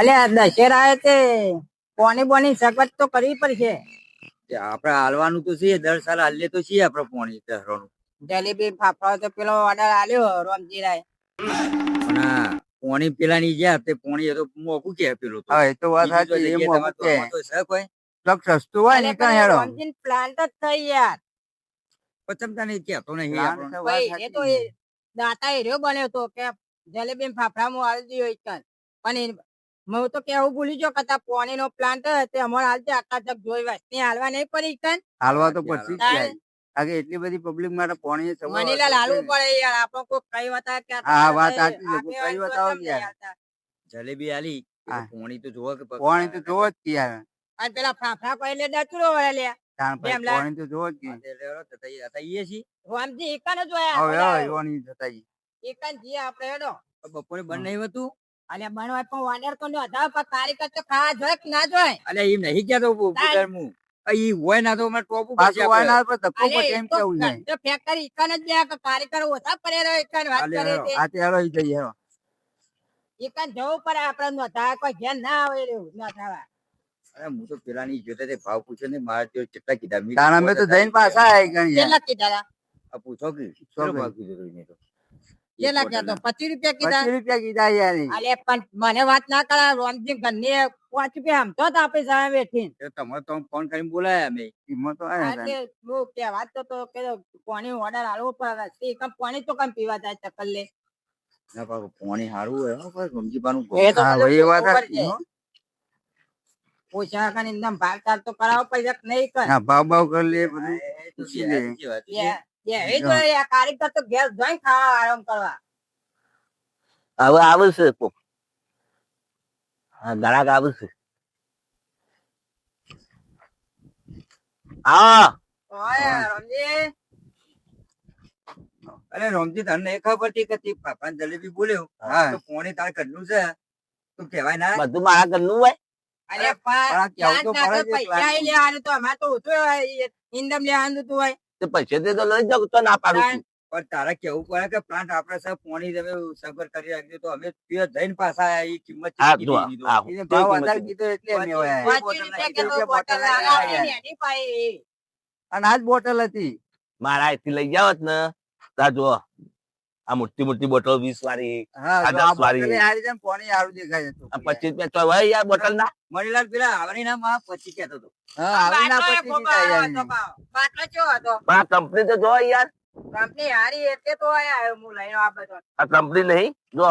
અલ્યા દશેરા તે પોણી પોણી સગવડ તો કરવી પડશે. આપડે હાલવાનું તો છે દર સાલ હાલીએ તો છીએ આપડે પોણી તહેવારનું જલેબી ફાફડા તો પેલો ઓર્ડર આલ્યો રોમજી રાય પણ આ પોણી પેલા ની તે પોણી તો મોકું કે પેલું હા એ તો વાત સાચી એ મોકું કે. સસ્તું હોય ને કઈ હેડો. પ્લાન્ટ જ થઈ યાર. પછમ તને કહેતો નહીં તો વાત ભાઈ એ તો દાતા એર્યો બન્યો તો કે જલેબી ફાફડા હું આલી દીધો એક પણ હું તો કેવું ભૂલી ગયો કતા પોણી નો પ્લાન્ટ તે અમારે હાલ છે આટલા તક જોઈ વસ્તી હાલવા નહીં પડી કન હાલવા તો. પછી જ આગે એટલી બધી પબ્લિક માટે પાણી મનીલાલ હાલવું પડે યાર. આપણો કોઈ કઈ વાત કે આ વાત આટલી લોકો કઈ વાત કે યાર. જલેબી આલી હા. પોણી તો જોવા કે પોણી તો જોવો જ કે યાર. અને પેલા ફાફા કોઈ લે દચરો વળે લે. બેમ તો જોવો જ કે હા, તે લેવડો તો તઈ- આ તઈ એ છીએ. એકન હવે જોયા હવે જોવાની થતા ઈ. એકન જી આપણે હેડો. બપોરે બન નહીં હતું? અને બનવાય પણ વાડર તો નો હતા પણ કારીગર તો ખા જોય કે ના જોય અલે એમ નહીં કે તો તાર- બુધરમું. ઈ હોય ના તો અમે ટોપું પાછું આપણે. વાયના પર ધક્કો અલે એમ તો કેવું છે ગંજો ફેક્ટરી એકન જ બે કે કારીગર ઓછા પડે રહ્યો ઇકન વાત કરે. છે. આ તે હેડો ઈ જઈ હે ઇકન જવું પડે આપણે નો થાય કોઈ ઘેર ના આવે રહ્યું ના થાવા. અરે હું તો પેલા ની જોતા તે ભાવ પૂછે ને મારે તો કેટલા કીધા મેં તાણ તો જઈને પાછા આવી ગઈ કેટલા કીધા આ પૂછો કે સો કીધો તો તો? કેટલા. પચીસ રૂપિયા કીધા. પચીસ રૂપિયા કીધા યાર અલે પણ મને વાત ના કરે રોમજી ઘરની પાંચ રૂપિયા આમ તો આપી સામે બેઠી. એ તમારે તો ફોન કરીને બોલાયા અમે. કિંમત તો આયા તો તો કે પાણી ઓર્ડર આલવો પડે છે કમ પાણી તો કમ પીવા જાય ચક્કર લે. ના પાછું હારું હો, હા, એ વાત એકદમ ભાવ તાલ તો કરાવો પૈસા નહીં કર. હા, ભાવ ભાવ કરી લે બધું એ પૂછી લે. સાચી વાત છે. એ- એ એ જ હોય, આ કારીગર તો ઘેર જઈને ખાવા આરામ કરવા. હવે આવશે હા ગ્રાહક આવશે અરે રમજી તને એ ખબર હતી કે તે પાપાને જલેબી બોલ્યો? હા. તો પોણી તાર ઘરનું છે. તું કહેવાય ના. બધું મારા ઘરનું હોય. અરે પણ તો પડે પૈસા લેવાનું તો અમારે તો ઓછું હોય, ઈ ઇન્દમ લેવાનું તો હોય. તે પૈસે તે તો લઈ જાવ તો ના પાડું છું. પણ તારે કેવું પડે કે પ્લાન્ટ આપણે સાહેબ પોણી તમે સફર કરી રાખજો તો અમે જઈને પાછા એ ઈ કિંમત ભાવ વધારે કીધો એટલે. અને આજ બોટલ હતી. મારા અહીંથી લઈ જાવ ને. તા જો આ મોટી મોટી બોટલ વીસ વાળી દસ વાળી. પાણી દેખાય છે પચીસ રૂપિયા હોય યાર બોટલ ના? મણીલાલ પેલા આવવાની ના માં પચીસ કેતો હતો. કંપની તો જો યાર. કંપની હારી એટલે તો આયા હું લઈને આ બધો. આ કંપની નહીં? જો.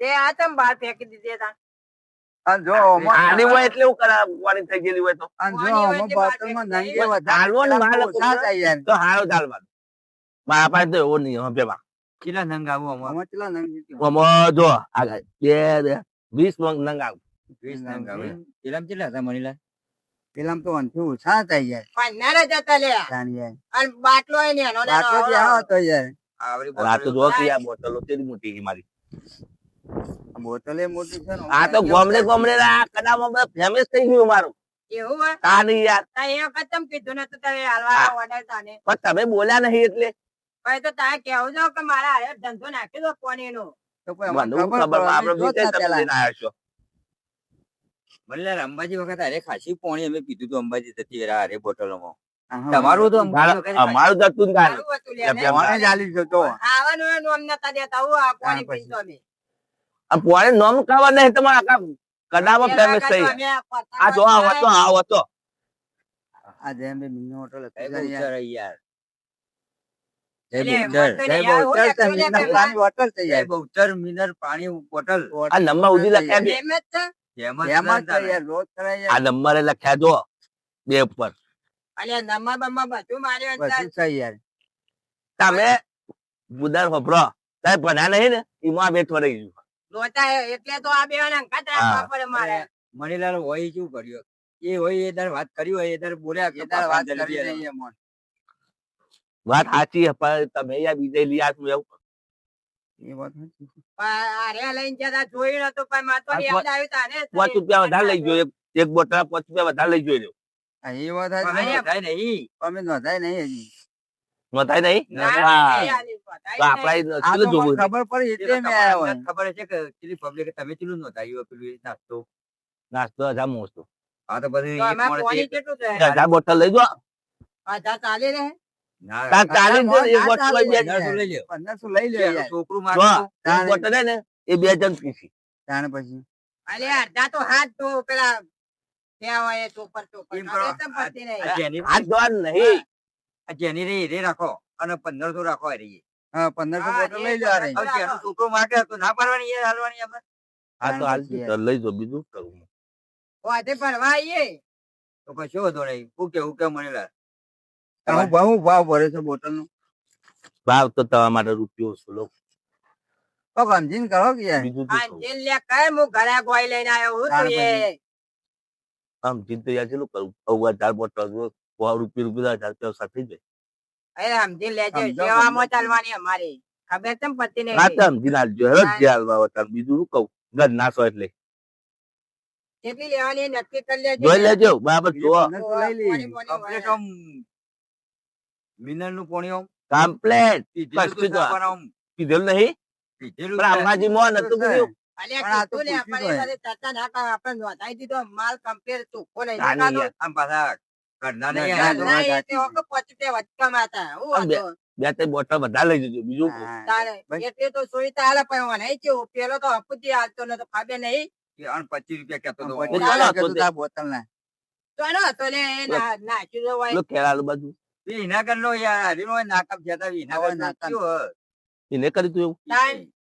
તે આ તમ બહાર ફેંકી દીધી તા જો આની હોય એટલે હું કરા વાળી થઈ ગયેલી હોય તો. જો બોટલમાં નંગે દે. વધારે તો હારો ચાલવાનું મારા પાસે તો એવો નહીં હવે પેલા કેટલા નંગ આવું આમાં કેટલા નંગ આમાં જો આગળ બે બે વીસ નંગ આવ વીસ નંગ આવે પેલા કેટલા હતા મણીલાલ પેલામાં તો આનાથી ઓછા થાય યાર પન્નારે જતા લે અને બાટલો ને એનો બાટલો જે આવડો. યાર આ તો જો કે આ બોટલો તેરી મોટી છે મારી બોટલે મોટી છે આ તો ગોમડે ગોમડે આ કદામાં ફેમસ થઈ ગયું મારું એવું હોય તા નહીં યાર તા એ વખત કીધું કીધું તો તમે હાલવા ઓર્ડર તાને પણ તમે બોલ્યા નહીં એટલે પછી તો તારે કેવું છો કે મારા હારે ધંધો નાખી દો કોની નો અમે અંબાજી વખત અરે ખાસી પોણી અમે પીધું હતું અંબાજી જતી રહ્યા અરે બોટલોમાં. તમારું તો અમારું તો હતું જ ગાડી. સારું હતું લે ને. એમ પાણી જ આલી જતો આવવાનું એનું અમને દેતા હું આ પાણી પછી. અમે. આ પોણે નોમ ખાવા નહીં તમારા કામ કડામાં ફેમસ થઈ. આ જો આ હતો આ હતો. આ જેમ મિની હોટલ યાર. નંબર લખ્યા જ બે ઉપર. તમે બુધાર વપરો. તમે ભણ્યા નહીં ને એમાં બેઠો રહી ગયું. એટલે તો આ બે અંકાત રાખવા મારે. મણીલાલ હોય શું કર્યું? એ હોય એ દર વાત કરી હોય એ દર બોલ્યા કે વાત કરી. વાત સાચી પણ તમે યાર બીજે લઈ આવ્યા એવું. એ વાત અરે લઈને જતા જોયું નતું પણ મારે તો યાદ આવ્યું તાને પાંચ રૂપિયા વધારે લઈ ગયો એક- એક પાંચ રૂપિયા વધારે લઈ જોઈ હા, એ વાત પણ સાચી. અમે થાય નહીં. અમે નોંધાય નહીં હજી. નોંધાય નહીં? ના, હા. નહીં આલી. તો આપડા જોવું ખબર પડી એટલે મેં આવ્યો ખબર છે કે કેટલી પબ્લિક તમે કેટલું નોંધાયું પેલું એ નાસ્તો? નાસ્તો હજાર મોસ્તો. આ તો બધું? હજાર બોટલ લઈ જો હજાર ચાલે રહે? રાખો. અને પંદરસો રાખો આ રહી. હા પંદરસો બોટલ લઈ લે આ રહી. પંદરસો. છોકરો માટે તો ના પાડવાની હાલવાની આપણે? હા તો હાલ તો લઈ જો બીજું શું કરું વાતે ભરવા આવીએ. તો કશો નહીં. હું કેવું કે મને. હું. ભાવ ભાવ ભરે છે બોટલ નો ભાવ તો તમારા માટે રૂપિયો ઓછો લો. કોક સમજીને કરો કે સમજીને બીજું શું આ કરું? જેલ લે કઈ હું ઘરે ગોઈ લઈને આવ્યો હું તું એ. આમ ચિંતા યાર કરું? હવે હજાર બોટલ સો રૂપિયા રૂપિયા રૂપિયા સાથે થઈ જાય. એ સમજી લેજો સેવામાં ચાલવાની અમારી. ખબર છે પતિ ને હા તો જે બીજું શું કહું? ઘર નાસો એટલે. કેટલી લેવાની નક્કી કરી લેજો. જોઈ લેજો. બરાબર જો લઈ લે પોણી. આમ કમ્પ્લેટ પીધેલું તો કશું આમ કીધેલું નહીં પણ અંબાજી મોહન હતું કીધું અલ્યા પણ આ તો કીધું ને પૂછ્યું આપણે તો એ બધી ચર્ચા ના કરો આપણે નોંધાઈ દીધો માલ કમ્પ્લીટ ચોખ્ખો લઈ તાની જવાનો. યાર. આમ પાછા ઘરના નહીં ના, આયા તો. ના, એ સાચી તે વખત પછી તે વચકામાં હતા. હું આમ બે- ત્રણ બોટલ બધા લઈ જજો બીજું. એટલે તો સુવિધા હાલે પણ. પેલો તો હપુજી હાલતો નતો ખબર નહીં પચીસ રૂપિયા કેતો હતો. બોટલ ના તો તો હતો નાખ્યું તો યાર હરીનો નાકમ છે તો એના હવે ઘરનો નાકમ. કયો હોય? એને કરી તું એવું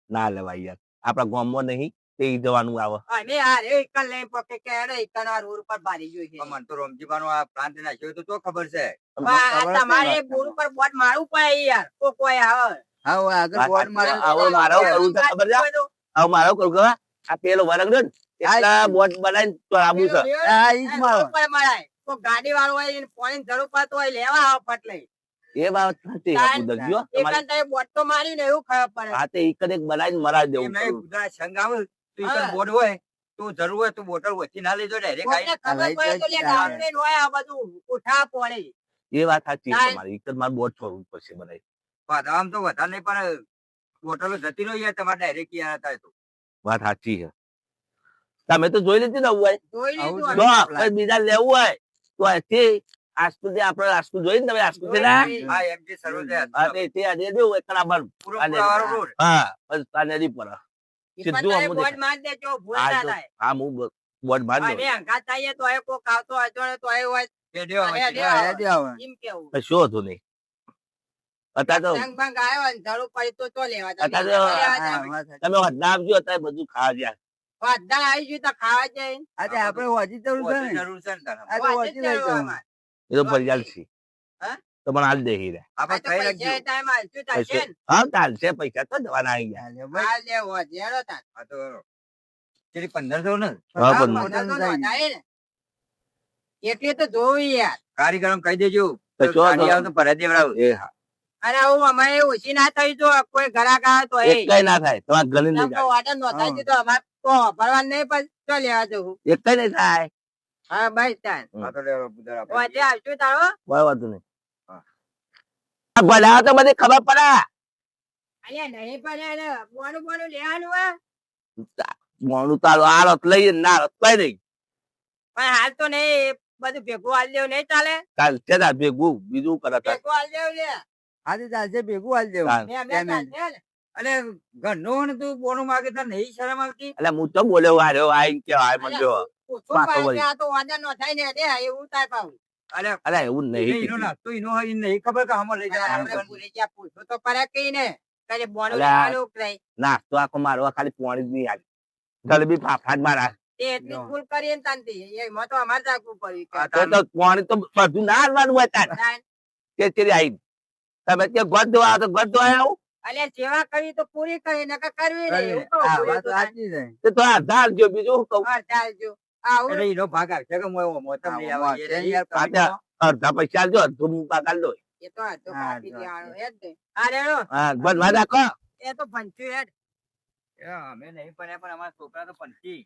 ના લેવાય યાર આપડા ગામમાં નહીં તે જવાનું આવે અમે હારે એકલ લઈને પકે કે એકલ આ રોડ પર ભારી જોઈ છે. પણ તો રમજીબાનો આ પ્લાન્ટ નાખ્યો તો તો ખબર છે તમારે ઉપર મારવું પડે યાર તો કોઈ આવે હા આગળ બોર્ડ આવો મારો છે ખબર છે? મારો કરું કે આ પેલો વરગ ને એટલા બોટ બનાવીને તો આબુ છે હા ઈ મારો ઉપર મરાય કોક ગાડી વાળો હોય પાણી જરૂર પડતો હોય લેવા આવે પટલે એ વાત સાચી તાન. આપું દરજીઓ. તમારી બોટ તો માર્યું ને એવું ખરાબ પડે હાથે એક જ એક બનાવીને મરાવી દેવું મેં કરું. કૂતરા તું તો હા. કણ બોર્ડ હોય તું જરૂર હોય તું બોટલ વચ્ચે ના લેજો ડાયરેક્ટ કોકને ખબર પડે તો લે જાય. હોય આ બધું ઉઠા પડે એ વાત સાચી તમારી એક જ મારે બોટ છોડવું પડશે બનાવી આમ તો વધારે નહીં પણ બોટલો જતી રહી યાર તમારે ડાયરેક્ટ યાર થાય તો વાત સાચી છે તમે તો જોઈ લીધી ને હોય આવું. કઈ બીજા લેવું હોય તો આજથી આપણે આજથી જોઈ ને તમે જોઈ ના હા એમ જે સર્વ છે તે આજે દેવું એક ના પૂરો હા બસ નદી પર સીધું પણ બોર્ડ માર દેજો ભૂલ ના થાય હા હું બોર્ડ માર બાંધ અમે અંગાત થાય તો એ કો કાવતો હતો ને તો એ હોય વચ્ચે. અરે. હા, આવે. એમ કેવું શું હતું નહીં અત્યારે તો તમે. અત્યારે તો- લેવા હા, જાવ. વાત સાચી. તમે વધના આપજો અત્યારે બધું ખાવા ગયા બધા આવી ગયું તો ખાવા જાય આજે આપણે હોજી જરૂર છે ને? જરૂર છે ને તારે. હોજી લઈ જવાનું. એ તો ફરિયાદ છે. તો પણ હાલ દે હીરા આપણે આ તો ખાઈ પૈસા રાખજો. એ time હાલતું હા ચાલશે પૈસા તો જવાના આવી ગયા. હાલ લેવો છે, હેડો તાર. આ તો કેટલી પંદરસો ને? હા, હા, પણ પંદર તો થાય. નોંધાય ને. એટલે તો જોવું યાર. કારીગરો કહી દેજો. તો ગાડી તો. ભરાઈ દેવડાવો. એ હા. અને હું અમારે ઓછી ના થઈ જો કોઈ ઘરાક આવે તો એ. કઈ ના થાય. તમારે ગણી નહીં વાટે નોંધાઈ હા. દીધો અમારે તો ભરવા નહીં પણ તો લેવા જવું? એક કઈ નહીં થાય. હા ભાઈ આ તો. આવશું તારો. કોઈ વાંધો નહીં. આ ભલા તો મને ખબર પડે. અલ્યા નહીં પડે એને બોનું બોનું લેવાનું હોય. મોણું તારું આ રત લઈએ ના રત કઈ નહીં પણ હાલ તો નહીં. બધું ભેગું હાલ દેવું નહીં ચાલે. કાલ છે ભેગું. બીજું કરે ભેગું હાલ દેવું લે આજે ચાલશે ભેગું હાલ દેવું. ચાલ. મેં કેમ મેં એમ? ચાલશે ને. અલે ઘરનો ને તું બોનું માગે તાર નહીં શરમ આવતી એટલે હું તો બોલ્યો વાર્યો આઈ કે આય મને જો આ તો વાંધા નો થાય ને દે એવું થાય પાછું. અલે અરે એવું નહીં ઈનો ના એનો ઈનો હઈ નહીં ખબર કે આમાં લઈ જા આપણે જવાનું જા પૂછો તો પડે કઈ ને કઈ બોનું અલ્યા. લેવાનું ના તો આખો મારવા ખાલી પોણી જ નહીં આવી જલેબી ફાફા જ મારા એટલી ભૂલ કરી ને તાનથી એમાં તો અમારે જાગવું પડ્યું તો તો પોણી તો બધું ના હાલવાનું હોય તાર તાન. તે આવી તમે ત્યાં ગોત દો તો ગોત દો આવું અલ્યા જેવા કરવી તો પૂરી કરી નકર કરવી નહીં એવું કહું હા, વાત સાચી છે તો આધાર જો બીજું શું કહું હા, ચાલજો. આવું એટલે એનો ભાગ આવશે કે મોય આવે. યાર, પાછા. અડધા પૈસા આલજો અડધું પાકા દો એ તો આ તો કાપી હેડ ને. રેડો. હા બસ વાત રાખો એ તો ભંચ્યું હેડ. એ અમે નહીં પણ પણ અમારા છોકરા તો પંચી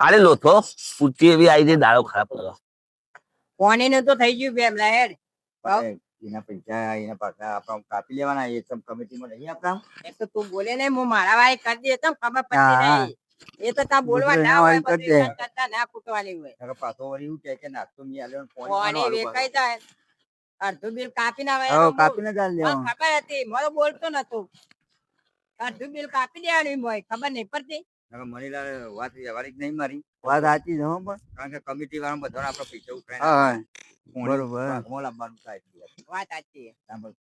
આલે લોથો પૂછી એવી આવી જાય દાળો ખરાબ કરો ને તો થઈ ગયું બેમલા હેડ. એના પૈસા એના પાછા આપણા કાપી લેવાના એ સબ કમિટીમાં નહીં આપણા. એ તો તું બોલે નહીં હું મારા વાય કરી દે તો ખબર પડતી. નહીં એ તો તા બોલવા ના હોય. એના કરતા ના કૂટવાની હોય. નકર પાછો વળી એવું કહે કે નાસ્તો મી આલ્યો ફોન ફોન આલો જાય. અડધું બિલ કાપી ના આવે હા કાપી ના મને લેવા ખબર હતી મારો બોલતો નતો. અડધું બિલ કાપી દેવાનું મોય ખબર નહીં પડતી. મનીલાલ વાત વ્યવહારિક નહીં મારી. વાત સાચી છે પણ. કારણ કે કમિટી વાળા બધા આપણા પૈસા પોણી બરોબર. મોલ આપવાનું થાય. વાત સાચી સાંભળ.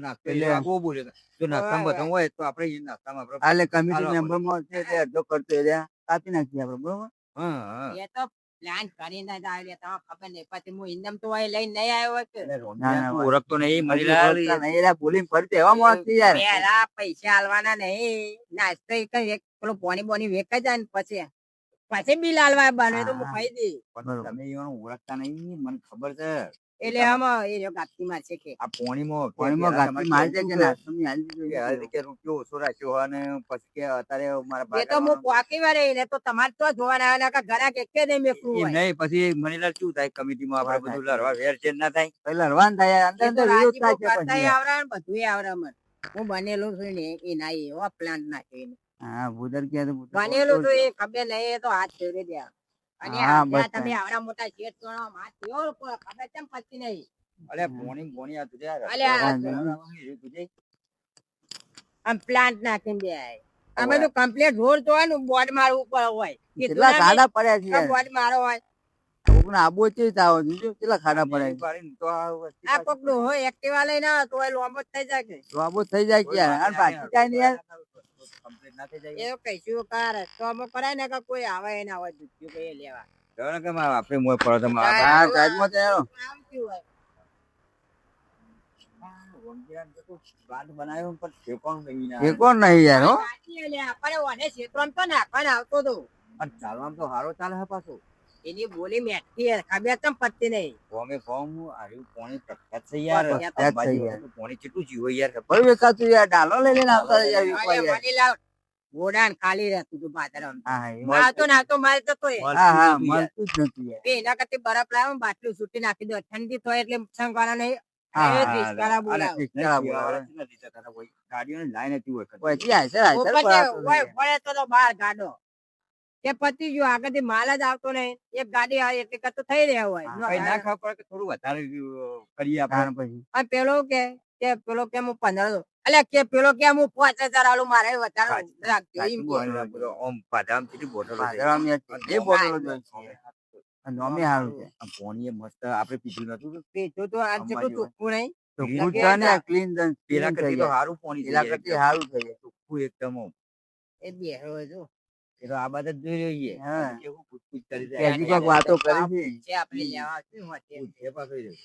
નાસ્તો એટલે- એ આગો જો નાસ્તામાં બધા હોય તો આપણે નાસ્તામાં આપણે એટલે કમિટી મેમ્બરમાં છે તે અડધો કરતો એટલે કાપી નાખીએ આપણે બરોબર? હા હા. એ તો પ્લાન કરીને જ આવ્યો તમને ખબર નહીં. પછી હું ઇન્દમ તો અહીં લઈને નહીં આવ્યો કે એટલે ના, રોમિયા ના, તું વાત- ઓળખતો નહીં હજી મનીલાલ ઓળખતા નહીં, એટલે બોલીને ફરી એવા માણસ યાર. પૈસા આલવાના નહીં. નાસ્તો એક પેલો પોની બોની વેચાઈ જાય ને પછી પછી બિલ આલવા બને તો હું ખાઈ દઈ તમે ઈવોને ઓળખતા નહીં મને ખબર છે. એટલે આમાં એ રહ્યો ગાતી માં છે કે. આ પોણીમાં કે પાણીમાં તમારે મારી કે છે નાસ્તો ની કે આ રીતે રૂપિયો ઓછો રાખ્યો હોય અને પછી કે અત્યારે મારા એ તો હું પોકી વારે એને તો તમારે તો જોવાના આવે ને ઘરાક એક નહીં મેકવું હોય. નહીં પછી મનીલાલ શું થાય? કમિટીમાં આપણે બધું લડવા વેર ચેન્જ ના થાય? પેલા રવાન થાય અંદર અંદર વિરોધ થાય છે પછી આવડે ને બધુંય આવડે મને. હું બનેલું છું ને એ ના એવા પ્લાન નાખીને એને. હા ભૂદર કે બનેલું તો એ ખબર નહીં તો હાથ ફેરવી દે અને આ તમે આવડા મોટા શેઠ છો હાથ ફેરવો ખબર કેમ પડતી નહીં અલે પોણી પોણી આ તુજે અલે તુજે આમ પ્લાન્ટ નાખીને દે અમે તો કમ્પ્લીટ રોડ તો હોય ને બોર્ડ મારું ઉપર હોય. કેટલા ખાડા પડ્યા છે? બોર્ડ મારો હોય. કોકને આબો છે તાવ કેટલા ખાડા પડ્યા છે? તો આ હોય એક્ટિવા લઈને તો લોંબો જ થઈ જાય કે. તો થઈ જાય કે યાર અને પાછી કાંઈ નહીં યાર complete ના થઈ જાય એ કઈશું કર? તો અમે કરાય ને કે કોઈ આવે ના હોય દૂધ કઈ લેવા. ચાલો કે મારા બાપે મોય પડો તો મારા આમ હોય. તો તો. તો હારો ચાલે પાછો. એની બોલી મેઠી હે, ખબર કેમ પત્તી નહીં? ફોમે ફોમ આર્યું પોણી પ્રખ્યાત છે યાર. પ્રખ્યાત છે યાર. વખતે પોણી કેટલું જીવો યાર. ભાઈ વેકાતું યાર? ડાલો લઈ લઈને આવતા યાર વાલી લાવ. ઘોડાને ખાલી રહેતું હતું પાદરમાં. હા તો ના તો મારે તો તોય. હા હા મળતું જ નથી યાર. એના કરતી બરફ લાવો બાટલું છૂટી નાખી દો ઠંડી થાય એટલે સંગવાના નહીં. કોઈ. ગાડીઓની લાઈન હતી હોય કે પતી ગયું આગળથી માલ જ આવતો નહીં એક ગાડી આવે એટલે કતો થઈ રહ્યા હોય. ના ખબર પડે કે થોડું વધારે કરી કરીએ આપણે. પછી. પેલો કે કે પેલો કે હું પંદર એટલે કે પેલો કે હું પાંચ હજાર આલું મારે વધારે રાખજો એમ. આમ પાધામ કેટલી બોટલો છે. એ બોટલો જ હોય છે. અને નોમે હારું છે. આ પોણીએ મસ્ત આપણે પીધું નતું પીધું તો આ જેટલું ચોખ્ખું નહીં. ને ક્લીન પેલા કરતી તો સારું પોણી પેલા કરતી એકદમ. હારું થઈ જાય. ચોખ્ખું એકદમ. એ બેહરો જો. એ તો આ બાદ જ જોઈ રહીએ હા. કેવું પૂછપૂછ કરી કે હજી કોઈક વાતો કરી છે આપણે લેવા શું. છે પાછું.